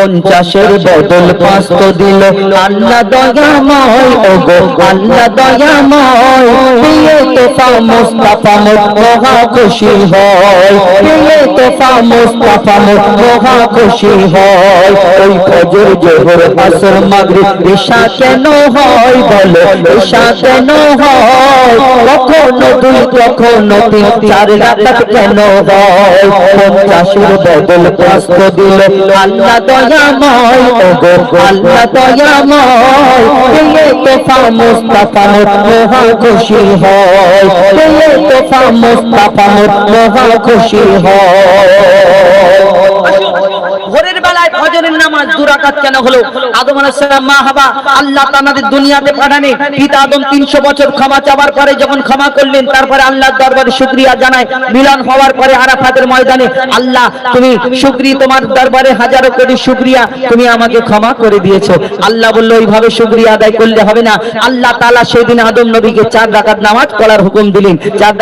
পঞ্চাশের বদল পাঁচ তো দিল। আল্লাহ দয়াময় গো আল্লাহ দয়াময় পেয়ে তোফা মুস্তাফা মহা খুশি হয়। পেয়ে তোফা মুস্তাফা মহা খুশি হয়। ওই ফজর, জোহর, আসর, মাগরিব, ঈশা কেন হয় বলো? ঈশা কেন হয়? কখনো দুই, কখনো তিন, চার রাকাত কেন হয়? পঞ্চাশের বদল পাঁচ তো দিল। আল্লাহ দয়াময় ও গো আল্লাহ দয়াময়। পেয়ে তোফা মুস্তাফা মহা খুশি হয়। পেয়ে তোফা মুস্তাফা মহা খুশি হয়। বেলায় ফজরের নামাজ দুরাকাত কেন হলো? আদম মা, হাবা, আল্লাহ দুনিয়াতে পিতা আদম 300 বছর ক্ষমা পরে যখন ক্ষমা করলেন, তারপরে দরবারে জানায়। মিলন হওয়ার পরে আরাফাতের ময়দানে, আল্লাহ, তুমি তোমার দরবারে হাজারো কোটি তুমি আমাকে ক্ষমা করে দিয়েছ। আল্লাহ ওইভাবে আদায় করলে হবে না। আল্লাহ তাআলা সেদিন আদম নবীকে চার নামাজ পড়ার হুকুম দিলেন। চার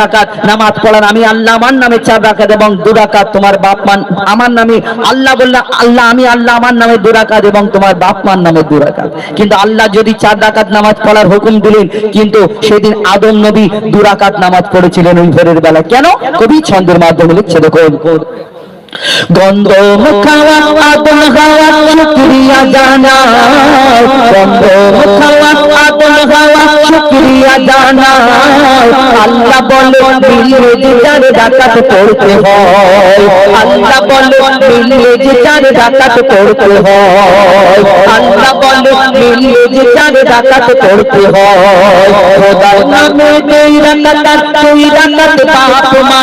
নামাজ পড়ার আমি আল্লাহ আমার নামে চার রাকাত এবং দু রাকাত তোমার বাপ মান আমার নামে। আল্লাহ বলল, আল্লাহ আমি আল্লাহ আমার নামে দুরাকাত এবং তোমার বাপ মার নামে দুরাকাত। কিন্তু আল্লাহ যদি চার রাকাত নামাজ পড়ার হুকুম দিলেন, কিন্তু সেদিন আদম নবী দুরাকাত নামাজ পড়েছিলেন ওই ভোরের বেলা কেন? কবি ছন্দের মাধ্যমে লিখছে, দেখুন। গন্ধ খাওয়া আদম খাওয়া শুক্রিয়া জানাই গন্ধ খাওয়া আদম খাওয়া শুক্রিয়া জানাই আল্লাহ বলে মিলিয়ে যে চার ডাকাত পড়তে হয়। আল্লাহ বলে মিলিয়ে যে চার ডাকাত পড়তে হয়। আল্লাহ বলে মিলিয়ে যে চার ডাকাত পড়তে হয়। খোদার নামে দুই রাকাত দুই রাকাত বাপ মা।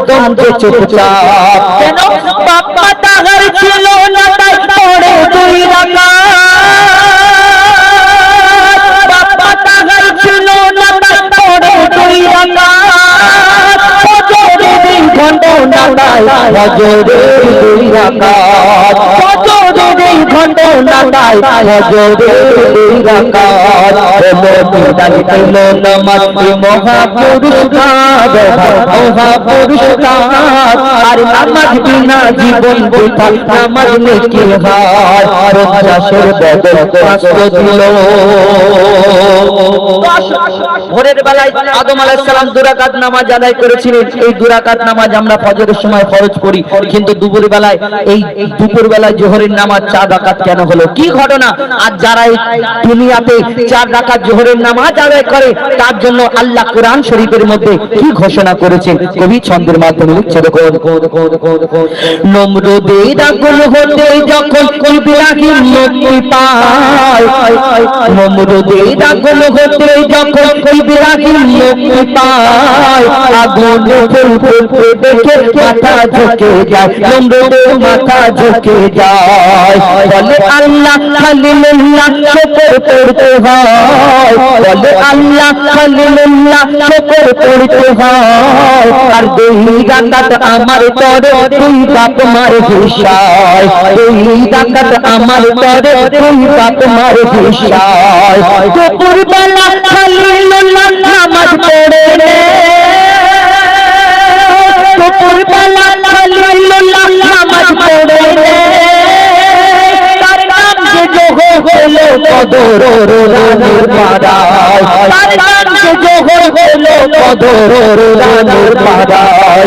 আদম তো চুপচাপ। কেন? বাপ্পা তাহার ছিল না তাই পড়ে দুই রাকাত। বাপ্পা তাহার ছিল না তাই পড়ে দুই রাকাত। ফজরে দুই ঘণ্টা না তাই ফজরে দুই রাকাত। ফজরে ভোরের বেলায় আদম আলাইহিস সালাম দুরাকাত নামাজ আদায় করেছিলেন। এই দুরাকাত নামাজ আমরা ফজরের সময় খরচ করি। কিন্তু দুপুর বেলায় এই দুপুর বেলায় জোহরের নামাজ চার রাকাত কেন হলো? কি ঘটনা? আর যারা এই দুনিয়াতে চার রাকাত জোহরের নামাজ আদায় করে, তার জন্য আল্লাহ কোরআন শরীফের মধ্যে কি ঘোষণা করেছেন? কবি ছন্দের মাধ্যমে যায়, নমরুদের মাথা ঝুঁকে যায়। বলে আল্লাহ খালিলুল্লাহ শুকর করতে হয়। বলে আল্লাহ খালিলুল্লাহ শুকর করতে হয়। আর দুই রাকাত আমার তরে তুই বাপ মার হিসায়। দুই রাকাত আমার তরে তুই বাপ মার হিসায়। দুপুর বেলা খালিলুল্লাহ কদর রানের পাড়ায়। তার নাম যে হলো কদর রানের পাড়ায়।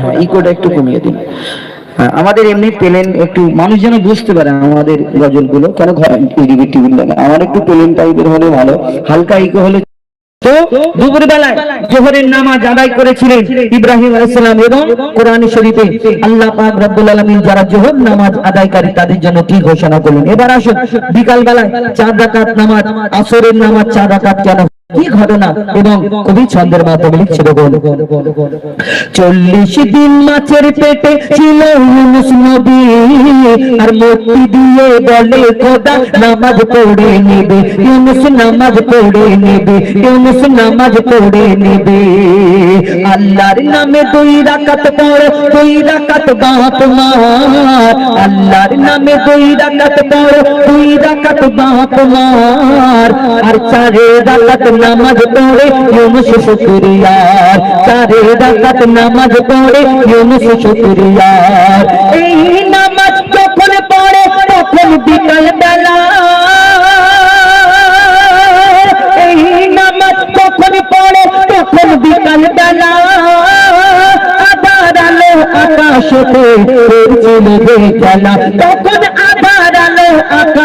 হ্যাঁ ইকোটা একটু কমিয়ে দিন। হ্যাঁ, আমাদের এমনি একটু মানুষ যেন বুঝতে পারে আমাদের কেন লাগে আমার একটু টাইপের হলে ভালো হালকা ইকো হলে তো দুপুর বেলায় জোহরের নামাজ আদায় করেছিলেন ইব্রাহিম আলাইসালাম এবং কোরআন শরীফে আল্লাহ পাক রব্বুল আলামিন যারা জোহর নামাজ আদায়কারী তাদের জন্য কি ঘোষণা করলেন? এবার আসুন বিকাল বেলায় চার রাকাত নামাজ আসরের নামাজ চার রাকাত কেন কি ঘটনা এবং কবি ছন্দের মাধ্যমে লিখছে দেখুন। চল্লিশ দিন মাছের পেটে ছিল নবী, আর মূর্তি দিয়ে বলে খোদা, নামাজ পড়ে নেবে। ইউনুস নামাজ পড়ে নেবে ইউনুস নামাজ পড়ে নেবে। আল্লাহর নামে দুই রাকাত পড়ো, দুই রাকাত বাপ মার আল্লাহর নামে দুই রাকাত পড়ো, দুই রাকাত বাপ মার আর চারে রাকাত নামাজ পড়ে ইউনুস শুকরিয়ার চারে রাকাত নামাজ পড়ে ইউনুস শুকরিয়ার এই নামাজ যখন পড়ে তখন বিকাল বেলা। এই নামাজ তখন পড়ে তখন বিকাল বেলা। আবার আলো খেলা তখন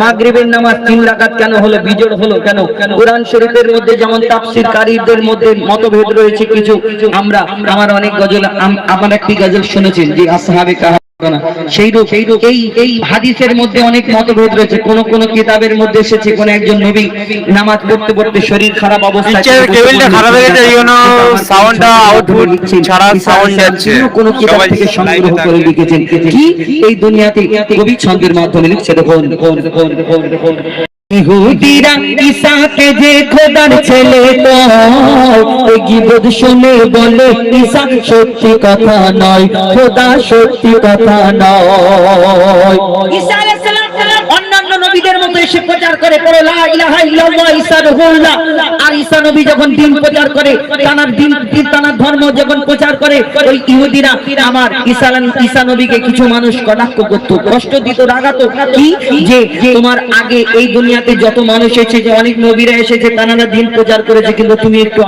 মাগরিবের নামাজ তিন রাকাত কেন হলো, বিজোড় হলো কেন? কোরআন শরীফের মধ্যে যেমন তাফসীর কারীদের মধ্যে মতভেদ রয়েছে কিছু, আমরা, আমার অনেক গজল, আম- আমার একটি গজল শুনেছেন, যে আসহাবে কাহা এই এই হাদিসের মধ্যে অনেক মতভেদ রয়েছে। কোন কোন কিতাবের মধ্যে এসেছে কোন একজন নবী নামাজ পড়তে পড়তে শরীর খারাপ অবস্থা নিচের টেবিলটা খারাপ হয়ে গেছে, এই সাউন্ডটা আউটপুট ছাড়া সাউন্ড যাচ্ছে। কোন কিতাব থেকে সংগ্রহ করে লিখেছেন। কি? এই দুনিয়াতে কবি ছন্দের মাধ্যমে লিখছে। দেখুন। সত্যি কথা নয়, খোদা সত্যি কথা নয়। অন্যান্য নবীদের মতো এসে প্রচার করে, পড়ো, লা ইলাহা ইল্লাল্লাহ, ঈসা রুহুল্লাহ। আর ঈসা নবী যখন দিন প্রচার করে, তানার দিন দিন তানার ধর্ম যখন প্রচার করে, ওই ইহুদিরা আমার আলাইহিস- ঈসা নবীকে কিছু মানুষ কটাক্ষ করত, কষ্ট দিত, রাগাতো। কি? যে তোমার আগে এই দুনিয়াতে যত মানুষ এসেছে, অনেক নবীরা এসেছে, তারা দিন প্রচার করেছে, কিন্তু তুমি একটু